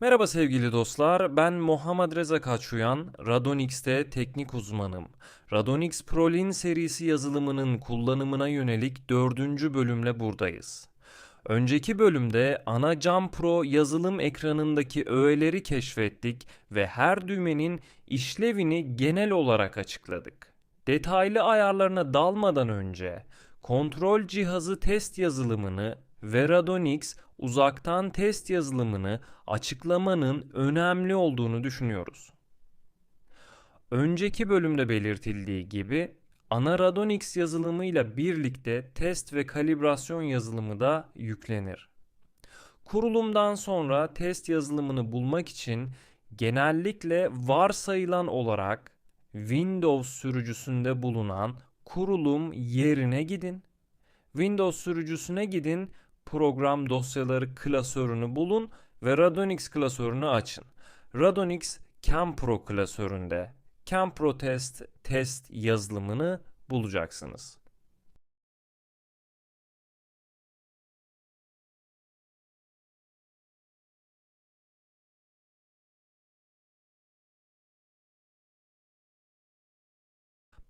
Merhaba sevgili dostlar, ben Muhammed Reza Kaçuyan, Radonix'te teknik uzmanım. Radonix Prolin serisi yazılımının kullanımına yönelik dördüncü bölümle buradayız. Önceki bölümde ana Cam Pro yazılım ekranındaki öğeleri keşfettik ve her düğmenin işlevini genel olarak açıkladık. Detaylı ayarlarına dalmadan önce kontrol cihazı test yazılımını ve Radonix uzaktan test yazılımını açıklamanın önemli olduğunu düşünüyoruz. Önceki bölümde belirtildiği gibi ana Radonix yazılımıyla birlikte test ve kalibrasyon yazılımı da yüklenir. Kurulumdan sonra test yazılımını bulmak için genellikle varsayılan olarak Windows sürücüsünde bulunan kurulum yerine gidin. Windows sürücüsüne gidin, program dosyaları klasörünü bulun ve Radonix klasörünü açın. Radonix CamPro klasöründe CamPro Test test yazılımını bulacaksınız.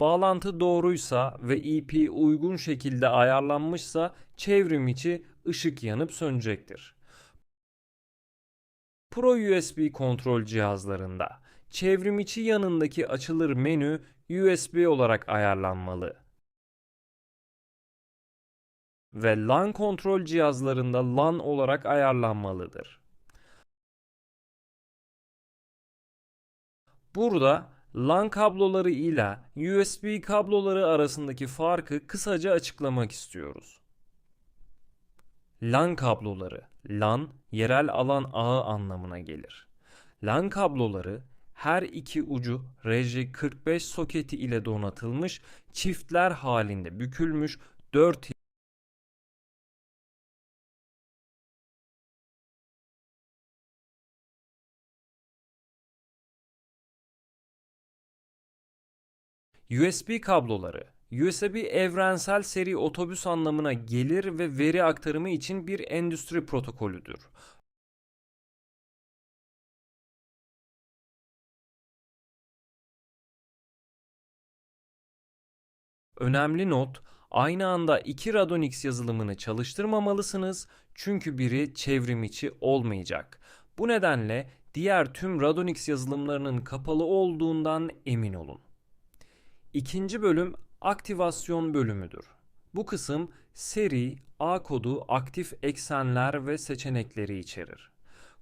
Bağlantı doğruysa ve IP uygun şekilde ayarlanmışsa çevrim içi ışık yanıp sönecektir. Pro USB kontrol cihazlarında çevrim içi yanındaki açılır menü USB olarak ayarlanmalı. Ve LAN kontrol cihazlarında LAN olarak ayarlanmalıdır. Burada LAN kabloları ile USB kabloları arasındaki farkı kısaca açıklamak istiyoruz. LAN kabloları, LAN yerel alan ağı anlamına gelir. LAN kabloları her iki ucu RJ45 soketi ile donatılmış, çiftler halinde bükülmüş 4 USB kabloları USB evrensel seri otobüs anlamına gelir ve veri aktarımı için bir endüstri protokolüdür. Önemli not, aynı anda iki Radonix yazılımını çalıştırmamalısınız çünkü biri çevrim içi olmayacak. Bu nedenle diğer tüm Radonix yazılımlarının kapalı olduğundan emin olun. İkinci bölüm aktivasyon bölümüdür. Bu kısım seri, A kodu, aktif eksenler ve seçenekleri içerir.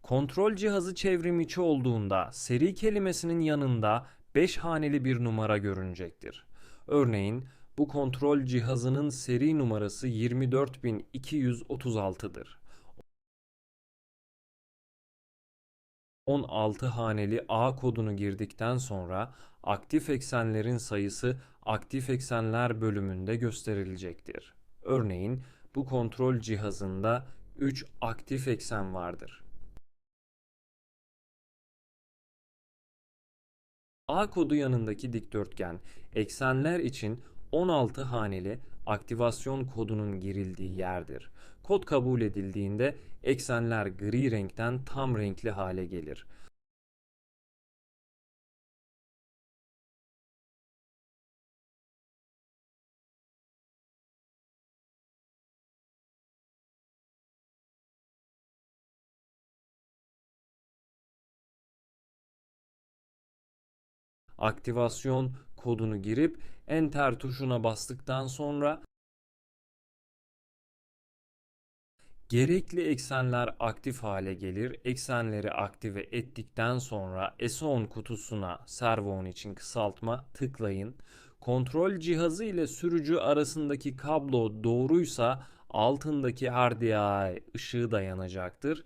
Kontrol cihazı çevrim içi olduğunda seri kelimesinin yanında 5 haneli bir numara görünecektir. Örneğin bu kontrol cihazının seri numarası 24236'dır. 16 haneli A kodunu girdikten sonra aktif eksenlerin sayısı aktif eksenler bölümünde gösterilecektir. Örneğin bu kontrol cihazında 3 aktif eksen vardır. A kodu yanındaki dikdörtgen eksenler için 16 haneli aktivasyon kodunun girildiği yerdir. Kod kabul edildiğinde eksenler gri renkten tam renkli hale gelir. Aktivasyon kodunu girip enter tuşuna bastıktan sonra Gerekli eksenler aktif hale gelir. Eksenleri aktive ettikten sonra S10 kutusuna servo için kısaltma tıklayın. Kontrol cihazı ile sürücü arasındaki kablo doğruysa altındaki RDI ışığı da yanacaktır.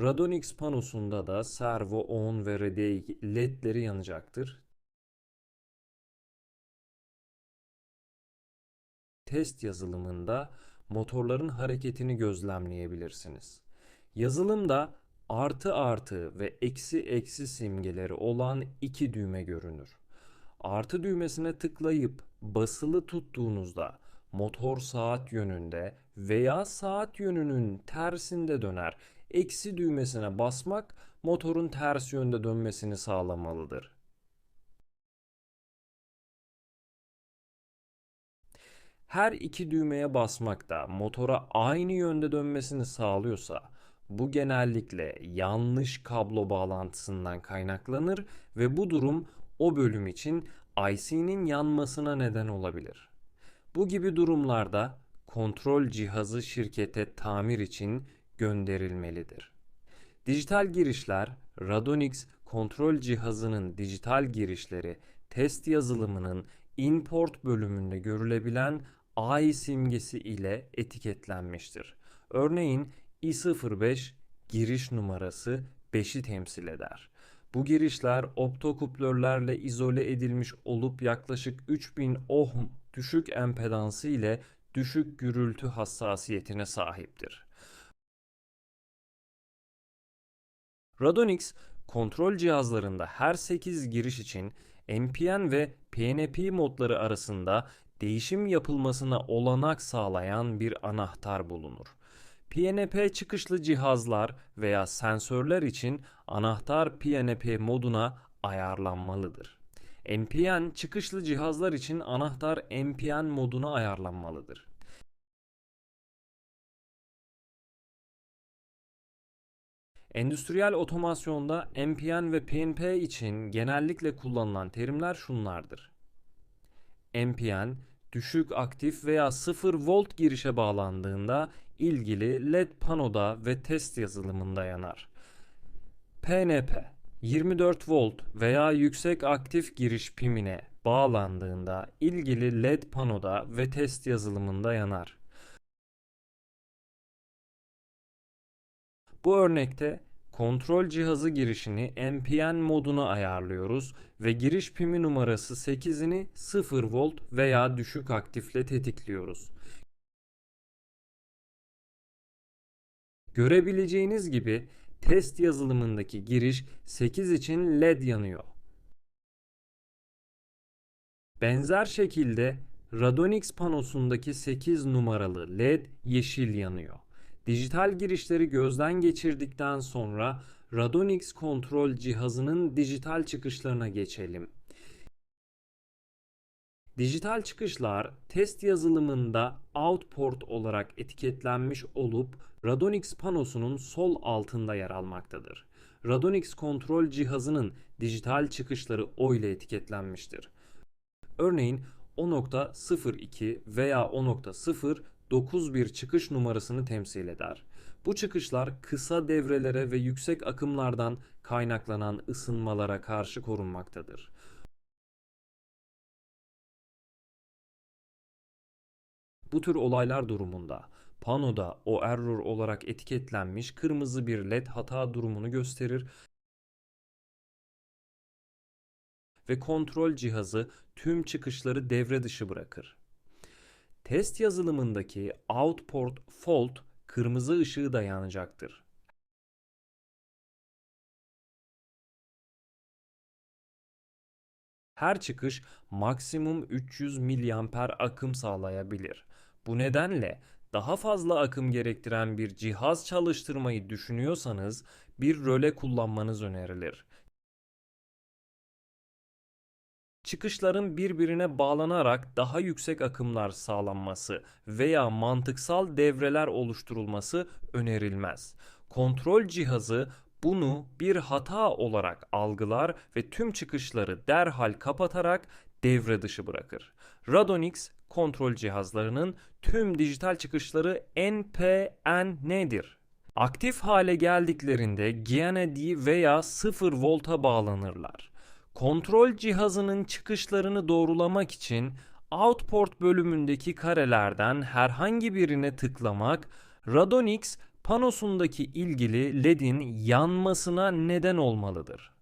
Radonix panosunda da servo on ve RDI ledleri yanacaktır. test yazılımında motorların hareketini gözlemleyebilirsiniz. Yazılımda artı artı ve eksi eksi simgeleri olan iki düğme görünür. Artı düğmesine tıklayıp basılı tuttuğunuzda motor saat yönünde veya saat yönünün tersinde döner. Eksi düğmesine basmak motorun ters yönde dönmesini sağlamalıdır. Her iki düğmeye basmak da motora aynı yönde dönmesini sağlıyorsa bu genellikle yanlış kablo bağlantısından kaynaklanır ve bu durum o bölüm için IC'nin yanmasına neden olabilir. Bu gibi durumlarda kontrol cihazı şirkete tamir için gönderilmelidir. Dijital girişler Radonix kontrol cihazının dijital girişleri test yazılımının import bölümünde görülebilen AI simgesi ile etiketlenmiştir. Örneğin i05 giriş numarası 5'i temsil eder. Bu girişler optokuplörlerle izole edilmiş olup yaklaşık 3000 ohm düşük empedansı ile düşük gürültü hassasiyetine sahiptir. Radonix kontrol cihazlarında her 8 giriş için NPN ve PNP modları arasında değişim yapılmasına olanak sağlayan bir anahtar bulunur. PNP çıkışlı cihazlar veya sensörler için anahtar PNP moduna ayarlanmalıdır. NPN çıkışlı cihazlar için anahtar NPN moduna ayarlanmalıdır. Endüstriyel otomasyonda NPN ve PNP için genellikle kullanılan terimler şunlardır. NPN düşük aktif veya 0 volt girişe bağlandığında ilgili LED panoda ve test yazılımında yanar. PNP 24 volt veya yüksek aktif giriş pimine bağlandığında ilgili LED panoda ve test yazılımında yanar. Bu örnekte kontrol cihazı girişini NPN moduna ayarlıyoruz ve giriş pimi numarası 8'ini 0 volt veya düşük aktifle tetikliyoruz. Görebileceğiniz gibi test yazılımındaki giriş 8 için LED yanıyor. Benzer şekilde Radonix panosundaki 8 numaralı LED yeşil yanıyor. Dijital girişleri gözden geçirdikten sonra Radonix kontrol cihazının dijital çıkışlarına geçelim. Dijital çıkışlar test yazılımında outport olarak etiketlenmiş olup Radonix panosunun sol altında yer almaktadır. Radonix kontrol cihazının dijital çıkışları O ile etiketlenmiştir. Örneğin O.02 veya O.0 91 çıkış numarasını temsil eder. Bu çıkışlar kısa devrelere ve yüksek akımlardan kaynaklanan ısınmalara karşı korunmaktadır. Bu tür olaylar durumunda panoda o error olarak etiketlenmiş kırmızı bir led hata durumunu gösterir ve kontrol cihazı tüm çıkışları devre dışı bırakır. Test yazılımındaki outport fault kırmızı ışığı da yanacaktır. Her çıkış maksimum 300 mAh akım sağlayabilir. Bu nedenle daha fazla akım gerektiren bir cihaz çalıştırmayı düşünüyorsanız bir röle kullanmanız önerilir. Çıkışların birbirine bağlanarak daha yüksek akımlar sağlanması veya mantıksal devreler oluşturulması önerilmez. Kontrol cihazı bunu bir hata olarak algılar ve tüm çıkışları derhal kapatarak devre dışı bırakır. Radonix kontrol cihazlarının tüm dijital çıkışları NPN'dir. Aktif hale geldiklerinde GND veya 0 volta bağlanırlar. Kontrol cihazının çıkışlarını doğrulamak için Outport bölümündeki karelerden herhangi birine tıklamak Radonix panosundaki ilgili LED'in yanmasına neden olmalıdır.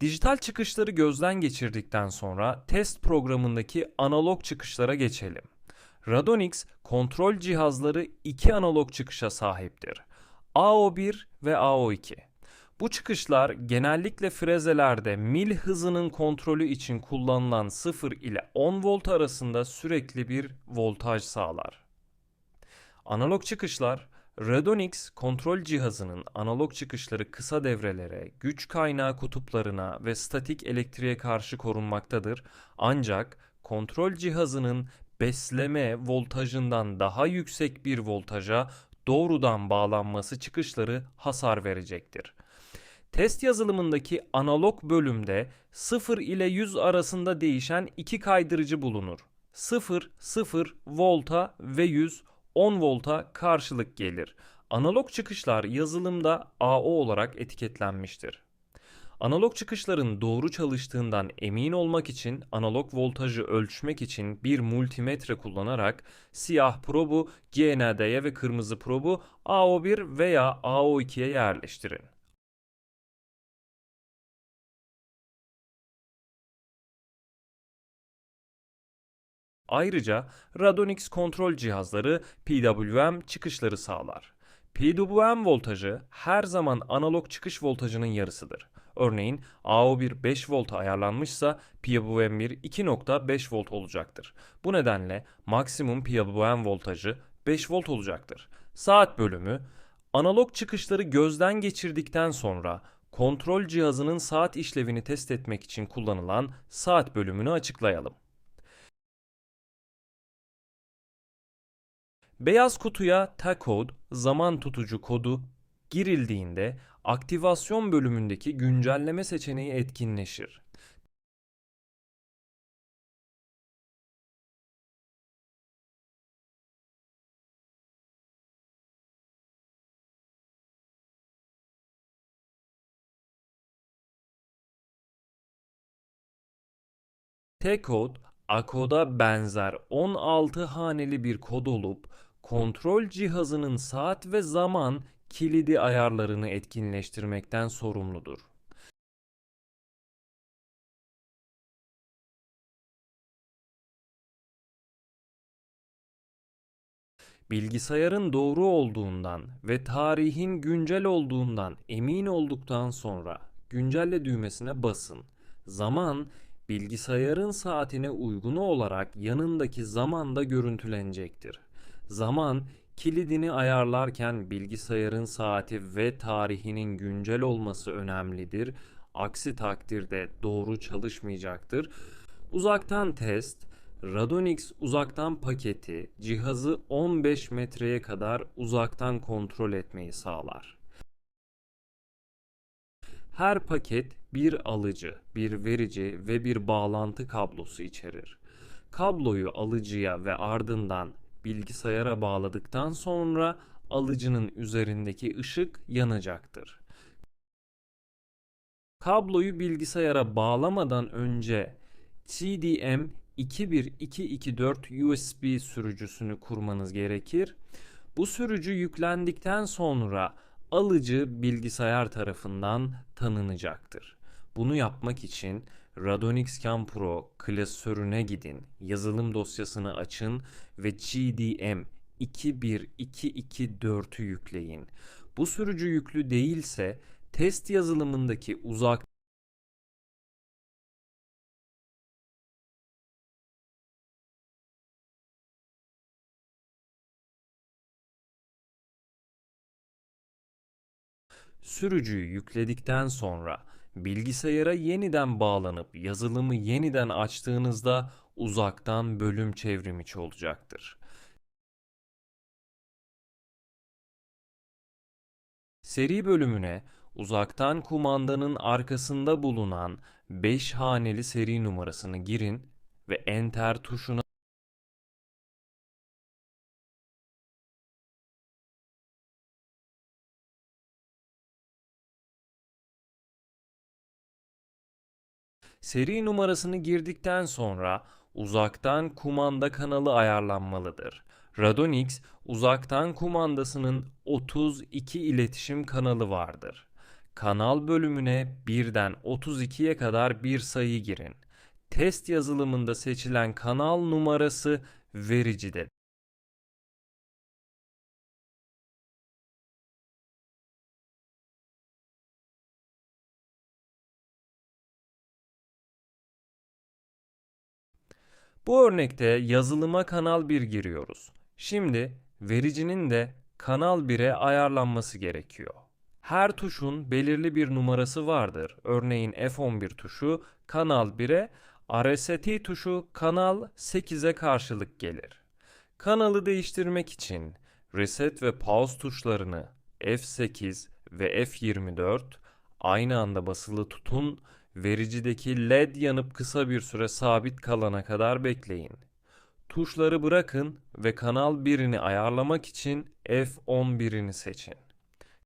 Dijital çıkışları gözden geçirdikten sonra test programındaki analog çıkışlara geçelim. Radonix kontrol cihazları iki analog çıkışa sahiptir. AO1 ve AO2. Bu çıkışlar genellikle frezelerde mil hızının kontrolü için kullanılan 0 ile 10 volt arasında sürekli bir voltaj sağlar. Analog çıkışlar Redonix kontrol cihazının analog çıkışları kısa devrelere, güç kaynağı kutuplarına ve statik elektriğe karşı korunmaktadır. Ancak kontrol cihazının besleme voltajından daha yüksek bir voltaja doğrudan bağlanması çıkışları hasar verecektir. Test yazılımındaki analog bölümde 0 ile 100 arasında değişen iki kaydırıcı bulunur. 0, 0 volta ve 100 10 volta karşılık gelir. Analog çıkışlar yazılımda AO olarak etiketlenmiştir. Analog çıkışların doğru çalıştığından emin olmak için analog voltajı ölçmek için bir multimetre kullanarak siyah probu GND'ye ve kırmızı probu AO1 veya AO2'ye yerleştirin. Ayrıca Radonix kontrol cihazları PWM çıkışları sağlar. PWM voltajı her zaman analog çıkış voltajının yarısıdır. Örneğin AO1 5 volta ayarlanmışsa PWM1 2.5 volt olacaktır. Bu nedenle maksimum PWM voltajı 5 volt olacaktır. Saat bölümü analog çıkışları gözden geçirdikten sonra kontrol cihazının saat işlevini test etmek için kullanılan saat bölümünü açıklayalım. Beyaz kutuya T-code zaman tutucu kodu girildiğinde aktivasyon bölümündeki güncelleme seçeneği etkinleşir. T-kod Akoda benzer 16 haneli bir kod olup kontrol cihazının saat ve zaman kilidi ayarlarını etkinleştirmekten sorumludur. Bilgisayarın doğru olduğundan ve tarihin güncel olduğundan emin olduktan sonra güncelle düğmesine basın. Zaman bilgisayarın saatine uygun olarak yanındaki zamanda görüntülenecektir. Zaman kilidini ayarlarken bilgisayarın saati ve tarihinin güncel olması önemlidir. Aksi takdirde doğru çalışmayacaktır. Uzaktan test Radonix uzaktan paketi cihazı 15 metreye kadar uzaktan kontrol etmeyi sağlar. Her paket bir alıcı, bir verici ve bir bağlantı kablosu içerir. Kabloyu alıcıya ve ardından bilgisayara bağladıktan sonra alıcının üzerindeki ışık yanacaktır. Kabloyu bilgisayara bağlamadan önce CDM 21224 USB sürücüsünü kurmanız gerekir. Bu sürücü yüklendikten sonra alıcı bilgisayar tarafından tanınacaktır. Bunu yapmak için Radonix Cam Pro klasörüne gidin, yazılım dosyasını açın ve GDM 21224'ü yükleyin. Bu sürücü yüklü değilse test yazılımındaki uzak Sürücüyü yükledikten sonra bilgisayara yeniden bağlanıp yazılımı yeniden açtığınızda uzaktan bölüm çevrimiçi olacaktır. Seri bölümüne uzaktan kumandanın arkasında bulunan 5 haneli seri numarasını girin ve enter tuşuna Seri numarasını girdikten sonra uzaktan kumanda kanalı ayarlanmalıdır. Radonix uzaktan kumandasının 32 iletişim kanalı vardır. Kanal bölümüne birden 32'ye kadar bir sayı girin. Test yazılımında seçilen kanal numarası vericidir. Bu örnekte yazılıma kanal 1 giriyoruz. Şimdi vericinin de kanal 1'e ayarlanması gerekiyor. Her tuşun belirli bir numarası vardır. Örneğin F11 tuşu kanal 1'e, RST tuşu kanal 8'e karşılık gelir. Kanalı değiştirmek için reset ve pause tuşlarını F8 ve F24 aynı anda basılı tutun, vericideki LED yanıp kısa bir süre sabit kalana kadar bekleyin. Tuşları bırakın ve kanal 1'ini ayarlamak için F11'ini seçin.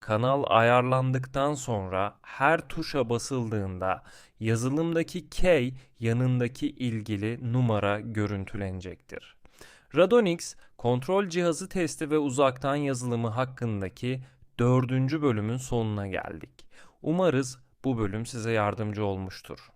Kanal ayarlandıktan sonra her tuşa basıldığında yazılımdaki K yanındaki ilgili numara görüntülenecektir. Radonix kontrol cihazı testi ve uzaktan yazılımı hakkındaki dördüncü bölümün sonuna geldik. Umarız bu bölüm size yardımcı olmuştur.